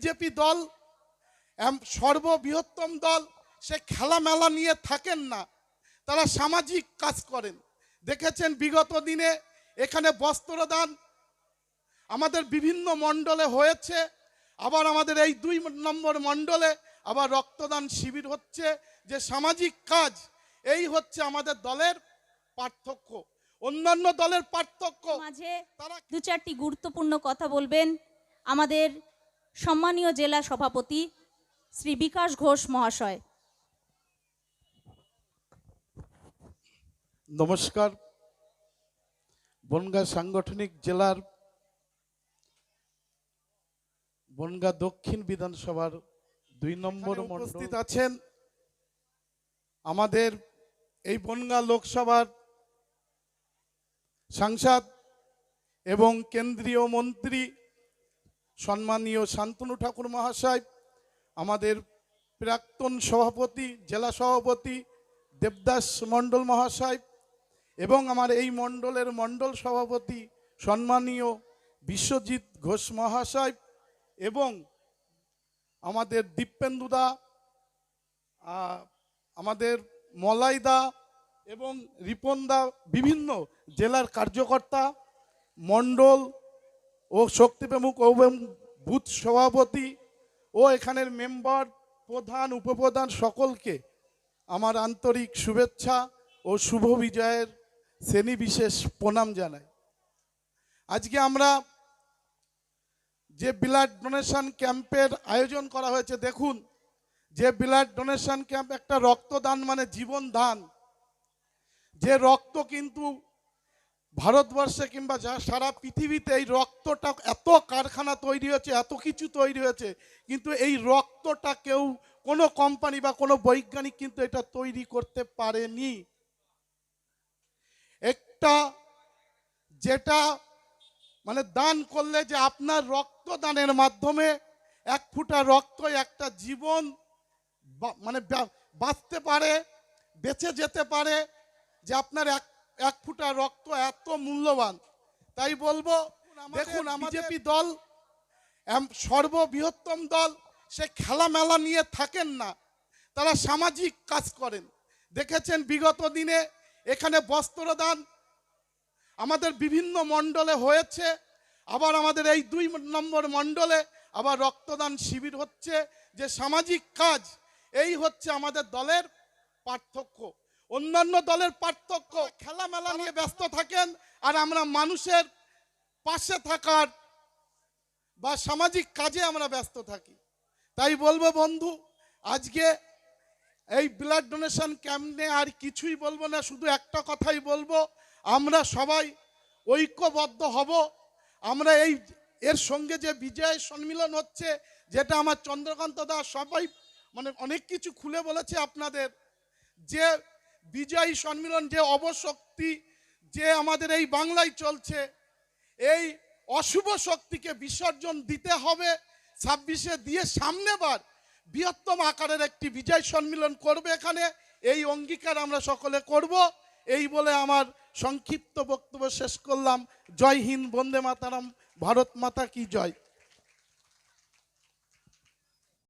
BJP দল সর্ববৃহত্তম দল সে খেলা মেলা নিয়ে থাকেন না। তারা সামাজিক কাজ করেন। দেখেছেন বিগত দিনে এখানে বস্ত্রদান আমাদের বিভিন্ন মণ্ডলে হয়েছে। আবার আমাদের এই দুই নম্বর মণ্ডলে আবার রক্তদান শিবির হচ্ছে। যে সামাজিক কাজ এই হচ্ছে আমাদের দলের পার্থক্য। অন্যান্য দলের পার্থক্য মাঝে তারা দু চারটি গুরুত্বপূর্ণ কথা বলবেন। আমাদের সম্মানীয় জেলা সভাপতি শ্রী বিকাশ ঘোষ মহাশয়। নমস্কার। বনগাঁ সাংগঠনিক জেলার বনগাঁ দক্ষিণ বিধানসভার দুই নম্বর উপস্থিত আছেন আমাদের এই বনগাঁ লোকসভার সাংসদ এবং কেন্দ্রীয় মন্ত্রী সম্মানীয় শান্তনু ঠাকুর মহাশয়, আমাদের প্রাক্তন সভাপতি, জেলা সভাপতি দেবদাস মণ্ডল মহাশয় এবং আমার এই মণ্ডলের মণ্ডল সভাপতি সম্মানীয় বিশ্বজিৎ ঘোষ মহাশয় এবং আমাদের দীপেন্দুদা আমাদের মলাইদা এবং রিপনদা বিভিন্ন জেলার কার্যকর্তা, মণ্ডল ও শক্তিপ্রমুখ এবং বুথ সভাপতি, ও এখানের মেম্বার, প্রধান, উপপ্রধান সকলকে আমার আন্তরিক শুভেচ্ছা ও শুভ বিজয়ের শ্রেণি বিশেষ প্রণাম জানাই। আজকে আমরা যে ব্লাড ডোনেশন ক্যাম্পের আয়োজন করা হয়েছে, দেখুন, যে ব্লাড ডোনেশন ক্যাম্প একটা রক্তদান মানে জীবন দান যে রক্ত কিন্তু ভারতবর্ষে কিংবা যা সারা পৃথিবীতে এই রক্তটা এত কারখানা তৈরি হয়েছে, এত কিছু তৈরি হয়েছে, কিন্তু এই রক্তটা কেউ কোনো কোম্পানি বা কোনো বৈজ্ঞানিক কিন্তু এটা তৈরি করতে পারেনি। একটা যেটা মানে দান করলে যে আপনার রক্তদানের মাধ্যমে এক ফুটা রক্ত একটা জীবন মানে বাঁচতে পারে, বেঁচে যেতে পারে, যে আপনার এক এক ফুটা রক্ত এত মূল্যবান। তাই বলব দেখুন বিজেপি দল সর্ববৃহত্তম দল সে খেলা মেলা নিয়ে থাকেন না। তারা সামাজিক কাজ করেন। দেখেছেন বিগত দিনে এখানে বস্ত্রদান আমাদের বিভিন্ন মণ্ডলে হয়েছে। আবার আমাদের এই দুই নম্বর মণ্ডলে আবার রক্তদান শিবির হচ্ছে। যে সামাজিক কাজ এই হচ্ছে আমাদের দলের পার্থক্য। অন্যান্য দলের পার্থক্য খেলা মেলা নিয়ে ব্যস্ত থাকেন, আর আমরা মানুষের পাশে থাকার বা সামাজিক কাজে আমরা ব্যস্ত থাকি। তাই বলব বন্ধু, আজকে এই ব্লাড ডোনেশন ক্যাম্প আর কিছুই বলব না, শুধু একটা কথাই বলব, আমরা সবাই ঐক্যবদ্ধ হব। আমরা এই, এর সঙ্গে যে বিজয় সম্মিলন হচ্ছে, যেটা আমার চন্দ্রকান্ত দাস সবাই মানে অনেক কিছু খুলে বলেছে আপনাদের, যে বিজয়ী সম্মিলন যে অবশক্তি যে আমাদের এই বাংলায় চলছে, এই অশুভ শক্তিকে বিসর্জন দিতে হবে, ছাব্বিশে দিয়ে সামনেবার বৃহত্তম আকারের একটি বিজয় সম্মিলন করবে এখানে। এই অঙ্গীকার আমরা সকলে করব। এই বলে আমার সংক্ষিপ্ত বক্তব্য শেষ করলাম। জয় হিন্দ, বন্দে মাতারাম, ভারত মাতা কি জয়।